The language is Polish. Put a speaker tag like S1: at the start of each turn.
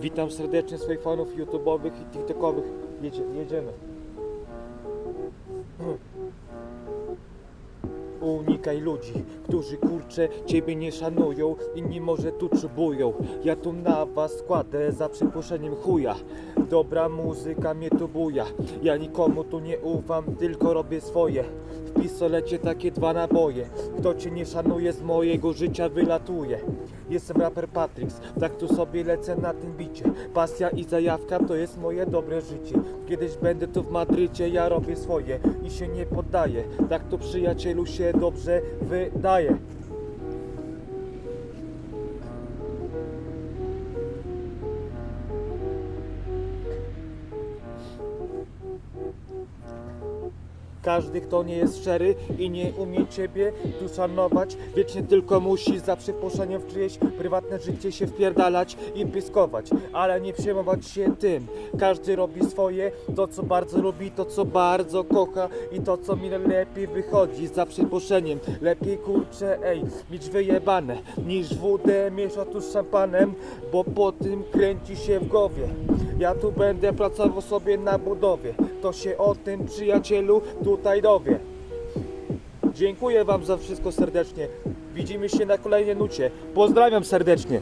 S1: Witam serdecznie swoich fanów YouTube'owych i TikTokowych. Jedzie, jedziemy. Unikaj ludzi, którzy kurcze ciebie nie szanują Inni może tu czubują Ja tu na was składę za przeproszeniem chuja Dobra muzyka mnie tu buja. Ja nikomu tu nie ufam, tylko robię swoje. W pistolecie takie dwa naboje. Kto cię nie szanuje z mojego życia wylatuje. Jestem raper Patrix, tak tu sobie lecę na tym bicie. Pasja i zajawka to jest moje dobre życie. Kiedyś będę tu w Madrycie, ja robię swoje i się nie poddaję. Tak to przyjacielu się dobrze wydaje Każdy, kto nie jest szczery i nie umie ciebie tu szanować, wiecznie tylko musi za przeproszeniem w czyjeś prywatne życie się wpierdalać i pyskować, ale nie przejmować się tym. Każdy robi swoje, to co bardzo lubi, to co bardzo kocha i to co mi lepiej wychodzi za przeproszeniem. Lepiej kurczę, ej, mieć wyjebane, niż wódę mieszać tu z szampanem, bo po tym kręci się w głowie. Ja tu będę pracował sobie na budowie, to się o tym przyjacielu tutaj dowie. Dziękuję Wam za wszystko serdecznie. Widzimy się na kolejnej nucie. Pozdrawiam serdecznie.